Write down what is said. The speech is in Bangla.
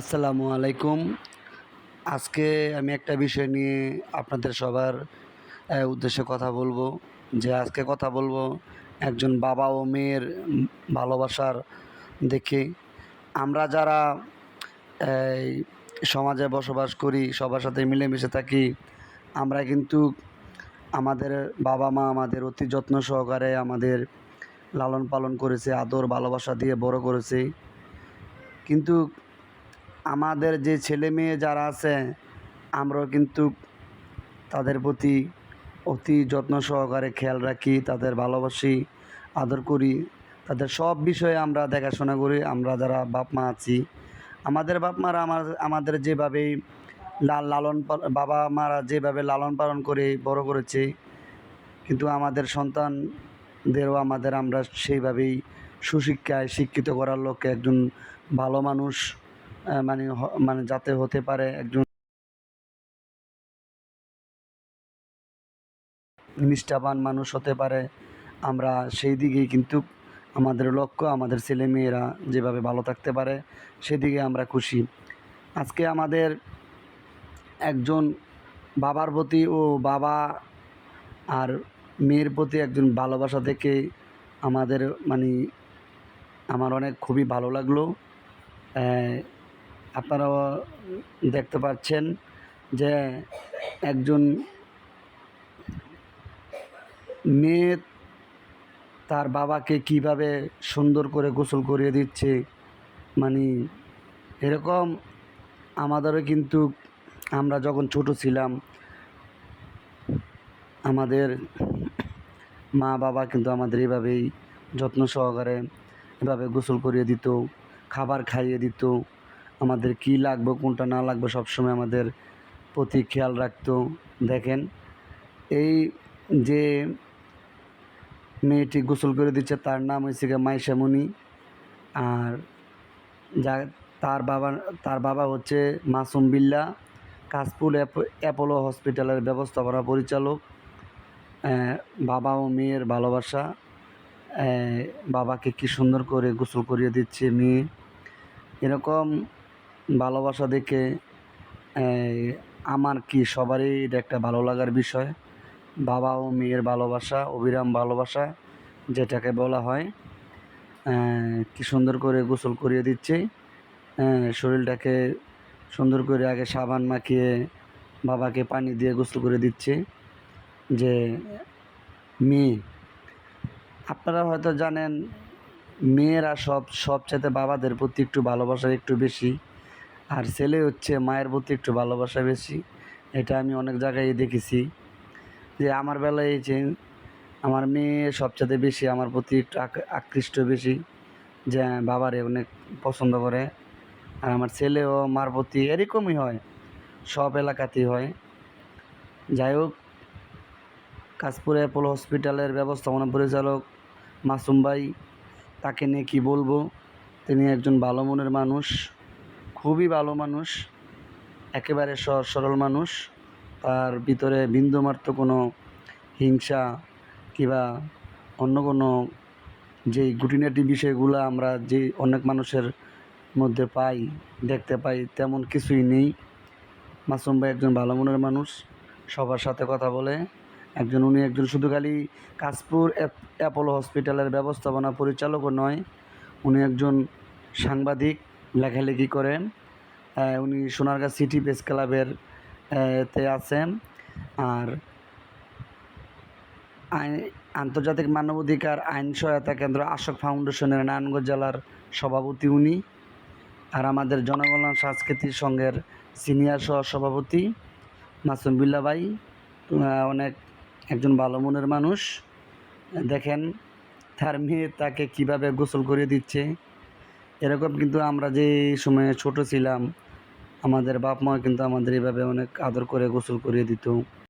আসসালামু আলাইকুম। আজকে আমি একটা বিষয় নিয়ে আপনাদের সবার উদ্দেশ্যে কথা বলব। যে আজকে কথা বলব একজন বাবা ও মেয়ের ভালোবাসার দেখে। আমরা যারা সমাজে বসবাস করি, সবার সাথে মিলেমিশে থাকি, আমরা কিন্তু আমাদের বাবা মা আমাদের অতি যত্ন সহকারে আমাদের লালন পালন করেছে, আদর ভালোবাসা দিয়ে বড় করেছে। কিন্তু আমাদের যে ছেলে মেয়ে যারা আছে, আমরাও কিন্তু তাদের প্রতি অতি যত্ন সহকারে খেয়াল রাখি, তাদের ভালোবাসি, আদর করি। তাদের সব বিষয়ে আমরা দেখাশোনা করি, আমরা যারা বাপ মা আছি। আমাদের বাপ মারা আমার, আমাদের যেভাবেই লাল লালন বাবা মারা যেভাবে লালন পালন করে বড় করেছে, কিন্তু আমাদের সন্তানদেরও আমাদের আমরা সেইভাবেই সুশিক্ষায় শিক্ষিত করার লক্ষ্যে একজন ভালো মানুষ মানে মানে যাতে হতে পারে একজন নিষ্ঠাবান মানুষ হতে পারে। আমরা সেই দিকেই কিন্তু আমাদের লক্ষ্য, আমাদের ছেলে মেয়েরা যেভাবে ভালো থাকতে পারে, সেদিকে আমরা খুশি। আজকে আমাদের একজন বাবার প্রতি ও বাবা আর মেয়ের প্রতি একজন ভালোবাসা থেকে আমাদের মানে আমার অনেক খুবই ভালো লাগল। আপনারাও দেখতে পাচ্ছেন যে একজন মেয়ে তার বাবাকে কীভাবে সুন্দর করে গোসল করিয়ে দিচ্ছে মানে এরকম আমাদেরও কিন্তু, আমরা যখন ছোট ছিলাম, আমাদের মা বাবা কিন্তু আমাদের এভাবেই যত্ন সহকারে এভাবে গোসল করিয়ে দিত, খাবার খাইয়ে দিত। আমাদের কি লাগবে, কোনটা না লাগবে সবসময় আমাদের প্রতি খেয়াল রাখতো। দেখেন, এই যে মেয়েটি গোসল করে দিচ্ছে, তার নাম হয়েছে গিয়ে মাইশামণি আর যা, তার বাবা তার বাবা হচ্ছে মাসুম বিল্লা কাশপুর অ্যাপ- অ্যাপোলো হসপিটালের ব্যবস্থাপনা পরিচালক। বাবা ও মেয়ের ভালোবাসা। বাবাকে কি সুন্দর করে গোসল করিয়ে দিচ্ছে মেয়ে। এরকম ভালোবাসা দেখে আমার কি সবারই এটা একটা ভালো লাগার বিষয়। বাবা ও মেয়ের ভালোবাসা, অবিরাম ভালোবাসা, যেটাকে বলা হয় কি সুন্দর করে গোসল করিয়ে দিচ্ছে। শরীরটাকে সুন্দর করে আগে সাবান মাখিয়ে বাবাকে পানি দিয়ে গোসল করে দিচ্ছে যে, মেয়ে, আপনারা হয়তো জানেন, মেয়েরা সব, সবচাইতে বাবাদের প্রতি একটু ভালোবাসা একটু বেশি। আর ছেলে হচ্ছে মায়ের প্রতি একটু ভালোবাসা বেশি। এটা আমি অনেক জায়গায় দেখেছি। যে আমার বেলায় এই যে আমার মেয়ে সবচেয়ে বেশি আমার প্রতি একটু আক- আকৃষ্ট বেশি। যে বাবারে অনেক পছন্দ করে। আর আমার ছেলেও মার প্রতি এরকমই হয়। সব এলাকাতেই হয়। যাই হোক, কাশপুর অ্যাপোলো হসপিটালের ব্যবস্থাপনা পরিচালক মাসুম ভাই তাকে নিয়ে কী বলব? তিনি একজন ভালো মনের মানুষ। খুবই ভালো মানুষ, একেবারে সহজ সরল মানুষ। তার ভিতরে বিন্দুমাত্র কোনো হিংসা কিংবা অন্য কোনো যেই গুটিনাটি বিষয়গুলো আমরা যে অনেক মানুষের মধ্যে পাই, দেখতে পাই, তেমন কিছুই নেই। মাসুম ভাই একজন ভালো মনের মানুষ, সবার সাথে কথা বলে। একজন, উনি একজন শুধু খালি কাশপুর অ্যাপ- অ্যাপোলো হসপিটালের ব্যবস্থাপনা পরিচালকও নয়, উনি একজন সাংবাদিক লেখালেখি করেন। উনি সোনারগাঁ সিটি প্রেস ক্লাবের তে আছেন। আর আন্তর্জাতিক মানবাধিকার, আইন সহায়তা কেন্দ্র আশোক ফাউন্ডেশনের নারায়ণগঞ্জ জেলার সভাপতি উনি। আর আমাদের জনকল্যাণ সাংস্কৃতিক সংঘের সিনিয়র সহ সভাপতি মাসুম বিল্লা ভাই। অনেক, একজন ভালো মনের মানুষ। দেখেন, তার মেয়ে তাকে কীভাবে গোসল করে দিচ্ছে। এরকম কিন্তু আমরা যে সময়ে ছোট ছিলাম, আমাদের বাপ মা কিন্তু আমাদের এভাবে অনেক আদর করে গোসল করিয়ে দিত।